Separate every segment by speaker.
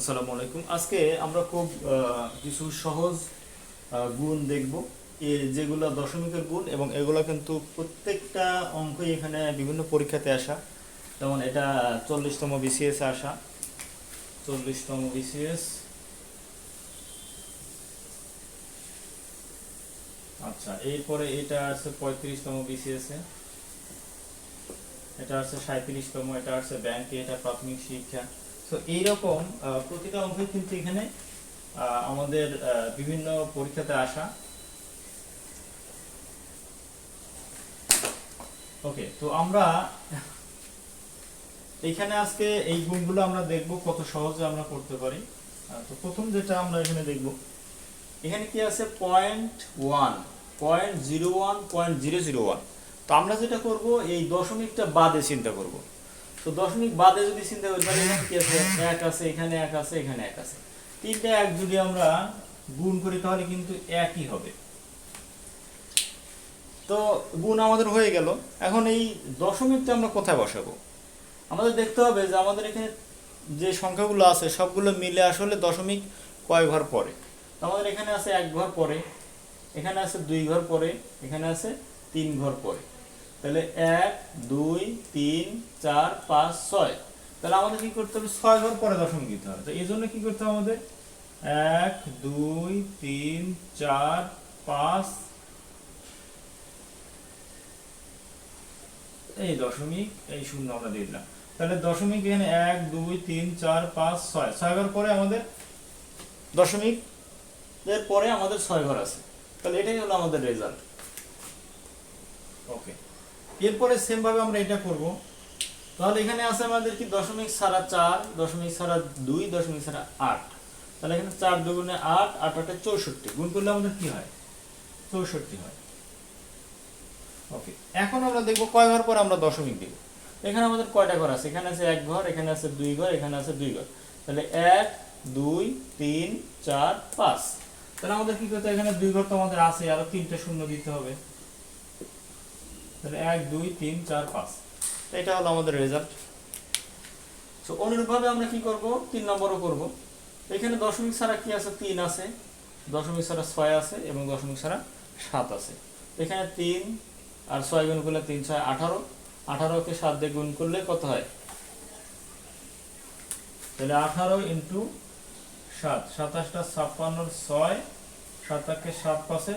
Speaker 1: আসসালামু আলাইকুম। আজকে আমরা খুব কিছু সহজ গুণ দেখব। এ যেগুলো দশমিকের গুণ এবং এগুলো কিন্তু প্রত্যেকটা অঙ্কই এখানে বিভিন্ন পরীক্ষাতে আসা। যেমন এটা চল্লিশতম বিসিএস আসা। চল্লিশতম বিসিএস আচ্ছা এরপরে এটা আছে পঁয়ত্রিশতম বিসিএস এটা আছে সাঁত্রিশতম এটা আছে ব্যাংকে, এটা প্রাথমিক শিক্ষা। তো এইরকম প্রতিটা অঙ্কই কিন্তু এখানে আমাদের বিভিন্ন পরীক্ষাতে আসা। ওকে তো আমরা এখানে আজকে এই গুণগুলো আমরা দেখব, কত সহজে আমরা করতে পারি। তো প্রথম যেটা আমরা এখানে দেখব, এখানে কি আছে? Point one point zero one point zero zero one তো আমরা যেটা করব, এই দশমিকটা বাদে চিন্তা করব। তো দশমিক বাদে যদি চিন্তা করি, তাহলে কি আছে? এক আছে, এখানে এক আছে, এখানে এক আছে। তিনটা এক যদি আমরা গুণ করি, তাহলে কিন্তু একই হবে। তো গুণ আমাদের হয়ে গেল। এখন এই দশমিকটা আমরা কোথায় বসাবো? আমাদের দেখতে হবে যে আমাদের এখানে যে সংখ্যাগুলো আছে, সবগুলো মিলে আসলে দশমিক কয় ঘর পরে আমাদের এখানে আছে এক ঘর পরে এখানে আছে দুই ঘর পরে এখানে আছে তিন ঘর পরে তাহলে এক, দুই, তিন, চার, পাঁচ, ছয়। তাহলে আমাদের কি করতে হবে? ছয় ঘর পরে দশমিক দিতে হবে। তো এই জন্য কি করতে হবে আমাদের? এক, দুই, তিন, চার, পাঁচ। এই দশমিক, এই শূন্য আমরা দিয়ে দিলাম। তাহলে দশমিক এখানে এক, দুই, তিন, চার, পাঁচ, ছয়। ছয় ঘর পরে আমাদের দশমিক, এর পরে আমাদের ছয় ঘর আছে। তাহলে এটাই হলো আমাদের রেজাল্ট ওকে এরপরে সেম ভাবে আমরা এটা করব। তাহলে এখানে আছে আমাদের কি দশমিক ছাড়া চার, দশমিক ছাড়া দুই, দশমিক ছাড়া আট। তাহলে এখানে চার দুগুণে আট আট আটে চৌষট্টি। গুণ করলে আমাদের কি হয়? চৌষট্টি হয়। ওকে এখন আমরা দেখব কয় ঘর পর আমরা দশমিক দিব। এখানে আমাদের কয়টা ঘর আছে? এখানে আছে এক ঘর, এখানে আছে দুই ঘর, এখানে আছে দুই ঘর। তাহলে এক, দুই, তিন, চার, পাঁচ। তাহলে আমাদের কি করতে এখানে দুই ঘর তো আমাদের আছে আরও তিনটে শূন্য দিতে হবে। তাহলে এক, দুই, তিন, চার, পাঁচ। এটা হলো আমাদের রেজাল্ট তো অনুরূপভাবে আমরা কি করব? তিন নম্বরও করব। এখানে দশমিক ছাড়া কি আছে? তিন আছে। দশমিক ছাড়া ছয় আছে এবং দশমিক ছাড়া সাত আছে। এখানে তিন আর ছয় গুণ করলে তিন, ছয়, আঠারো। আঠারোকে সাত দিয়ে গুণ করলে কত হয়? তাহলে আঠারো ইন্টু সাত। সাতাশটা ছাপ্পান্নর ছয় সাতাশকে সাত পাশে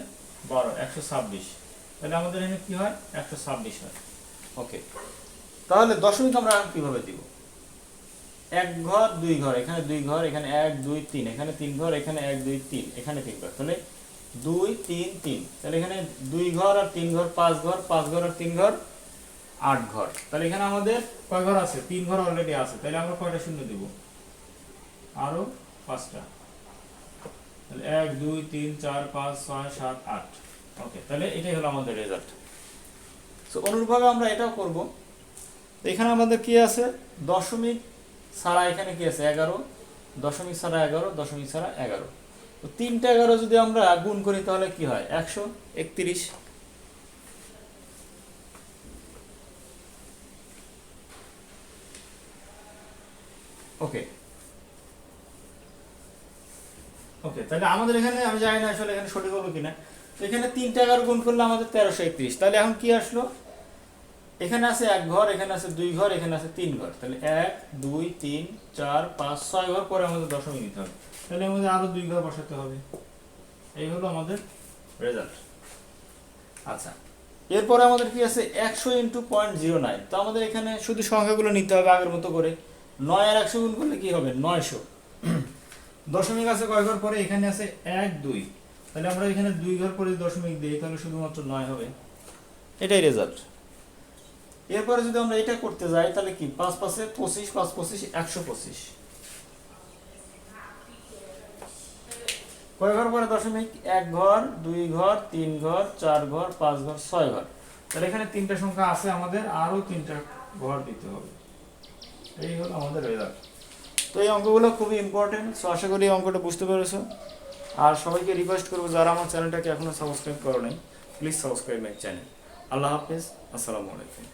Speaker 1: বারো, একশো ছাব্বিশ। তাহলে আমাদের এখানে কি হয়? একশো ছাব্বিশ হয়। ওকে। তাহলে দশমিক আমরা কীভাবে দিব? এক ঘর, দুই ঘর, এখানে দুই ঘর, এখানে এক, দুই, তিন, এখানে তিন ঘর, এখানে এক, দুই, তিন, এখানে তিন ঘর। তাহলে দুই, তিন তিন, তাহলে এখানে দুই ঘর আর তিন ঘর, পাঁচ ঘর পাঁচ ঘর আর তিন ঘর, আট ঘর। তাহলে এখানে আমাদের কয় ঘর আছে? তিন ঘর অলরেডি আছে। তাহলে আমরা কয়টা শূন্য দিব? আরও পাঁচটা। তাহলে এক, দুই, তিন, চার, পাঁচ, ছয়, সাত, আট। ওকে তাহলে এটাই হলো আমাদের রেজাল্ট তো অনুরূপভাবে আমরা এটাও করব। এখানে আমাদের কি আছে? দশমিক ছাড়া এখানে কি আছে? এগারো। দশমিক ছাড়া এগারো দশমিক ছাড়া এগারো। তো তিনটা এগারো যদি আমরা গুণ করি তাহলে কি হয়? একশো একত্রিশ। ওকে ওকে তাহলে আমাদের এখানে আমি জানি না আসলে এখানে সঠিক হলো কিনা। এখানে তিনটা এগারো গুণ করলে আমাদের তেরোশো একত্রিশ। তাহলে এখন কি আসলো? এখানে আছে এক ঘর, এখানে আছে দুই ঘর, এখানে আছে তিন ঘর। তাহলে এক, দুই, তিন, চার, পাঁচ, ছয় ঘর পরে আমাদের দশমিক নিতে হবে। তাহলে আমাদের আরও দুই ঘর বসাতে হবে। এই হলো আমাদের রেজাল্ট আচ্ছা এরপরে আমাদের কি আছে? একশো ইন্টু পয়েন্ট জিরো নাইন। তো আমাদের এখানে শুধু সংখ্যাগুলো নিতে হবে আগের মতো করে। নয় আর একশো গুণ করলে কি হবে? নয়শো। দশমিক আছে কয় ঘর পরে? এখানে আছে এক, দুই। তাহলে আমরা এখানে দুই ঘর পরে দশমিক দিই তাহলে শুধুমাত্র নয় হবে। এটাই রেজাল্ট এরপরে যদি আমরা এটা করতে যাই তাহলে কি? পাঁচ পাঁচে পঁচিশ পাঁচ পঁচিশ একশো পঁচিশ। কয় ঘর পরে দশমিক? এক ঘর দুই ঘর তিন ঘর চার ঘর পাঁচ ঘর ছয় ঘর। তাহলে এখানে তিনটা সংখ্যা আছে আমাদের আরও তিনটা ঘর দিতে হবে। এই হলো আমাদের রেজাল্ট তো এই অঙ্কগুলো খুবই ইম্পর্টেন্ট সো আশা করি এই অঙ্কটা বুঝতে পেরেছ। আর সবাইকে রিকোয়েস্ট করব যারা আমার চ্যানেলটাকে এখনও সাবস্ক্রাইব করো নাই please subscribe my channel Allah হাফিজ, আসসালামু আলাইকুম।